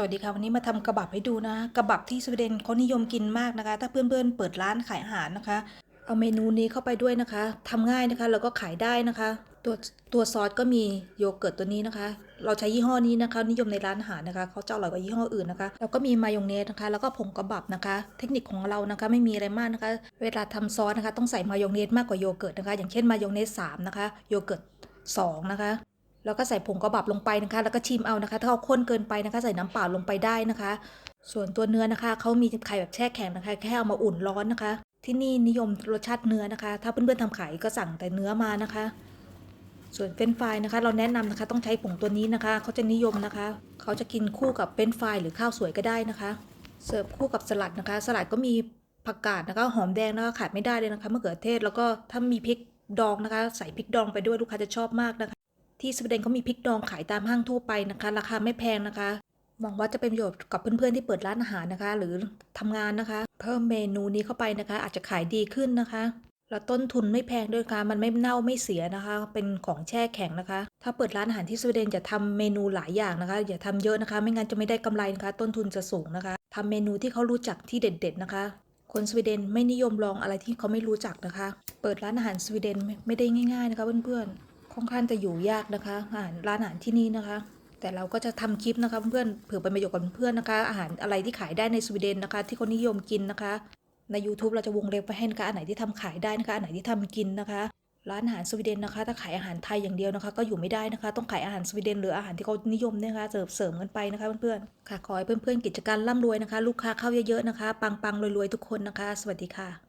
สวัสดีค่ะวันนี้มาทำกระบับให้ดูนะกระบับที่สวีเดนเขานิยมกินมากนะคะ ถ้าเพื่อนๆเปิดร้านขายอาหารนะคะ เอาเมนูนี้เข้าไปด้วยนะคะทำง่ายนะคะแล้วก็ขายได้นะคะ ตัวตัวซอสก็มีโยเกิร์ตตัวนี้นะคะ เราใช้ยี่ห้อนี้นะคะ นิยมในร้านอาหารนะคะเขาจะอร่อยกว่ายี่ห้ออื่นนะคะแล้วก็มีมายองเนสนะคะ แล้วก็ผงกระบับนะคะ เทคนิคของเรานะคะไม่มีอะไรมากนะคะ เวลาทำซอสนะคะ ต้องใส่มายองเนสมากกว่าโยเกิร์ตนะคะ อย่างเช่นมายองเนสสามนะคะโยเกิร์ตสองนะคะ แล้วก็ใส่ผงกระบับลงไปนะคะ แล้วก็ชิมเอานะคะ ถ้าเอาข้นเกินไปนะคะ ใส่น้ำเปล่าลงไปได้นะคะ ส่วนตัวเนื้อนะคะเขามีไข่แบบแช่แข็งนะคะ แค่เอามาอุ่นร้อนนะคะ ที่นี่นิยมรสชาติเนื้อนะคะ ถ้าเพื่อนๆทำขายก็สั่งแต่เนื้อมานะคะ ส่วนเฟรนฟรายนะคะ เราแนะนำนะคะต้องใช้ผงตัวนี้นะคะเขาจะนิยมนะคะเขาจะกินคู่กับเฟรนฟรายหรือข้าวสวยก็ได้นะคะ เสิร์ฟคู่กับสลัดนะคะ สลัดก็มีผักกาดนะคะหอมแดงนะคะขาดไม่ได้เลยนะคะมะเขือเทศแล้วก็ถ้ามีพริกดองนะคะ ใส่พริกดองไปด้วยลูกค้าจะชอบมากนะคะ ที่สวีเดนเขามีพริกดองขายตามห้างทั่วไปนะคะ ราคาไม่แพงนะคะหวังว่าจะเป็นประโยชน์กับเพื่อนๆที่เปิดร้านอาหารนะคะ หรือทำงานนะคะ เพิ่มเมนูนี้เข้าไปนะคะ อาจจะขายดีขึ้นนะคะ แล้วต้นทุนไม่แพงด้วยค่ะมันไม่เน่าไม่เสียนะคะ เป็นของแช่แข็งนะคะ ถ้าเปิดร้านอาหารที่สวีเดนจะทำเมนูหลายอย่างนะคะ อย่าทำเยอะนะคะ ไม่งั้นจะไม่ได้กำไรนะคะ ต้นทุนจะสูงนะคะทำเมนูที่เขารู้จักที่เด็ด ๆ นะคะคนสวีเดนไม่นิยมลองอะไรที่เขาไม่รู้จักนะคะ เปิดร้านอาหารสวีเดนไม่ได้ง่าย ๆ นะคะเพื่อนๆ ค่อนข้างจะอยู่ยากนะคะอาหารร้านอาหารที่นี่นะคะ แต่เราก็จะทำคลิปนะคะเพื่อนเผื่อเป็นประโยชน์กับเพื่อนนะคะ อาหารอะไรที่ขายได้ในสวีเดนนะคะ ที่คนนิยมกินนะคะ ใน YouTube เราจะวงเล็บไว้ให้นะคะอันไหนที่ทำขายได้นะคะอันไหนที่ทำกินนะคะร้านอาหารสวีเดนนะคะ ถ้าขายอาหารไทยอย่างเดียวนะคะ ก็อยู่ไม่ได้นะคะ ต้องขายอาหารสวีเดนหรืออาหารที่เขานิยมเนี่ยนะคะเสริมเสริมกันไปนะคะเพื่อนๆค่ะขอให้เพื่อนๆกิจการร่ำรวยนะคะ ลูกค้าเข้าเยอะๆนะคะ ปังๆรวยๆทุกคนนะคะ สวัสดีค่ะ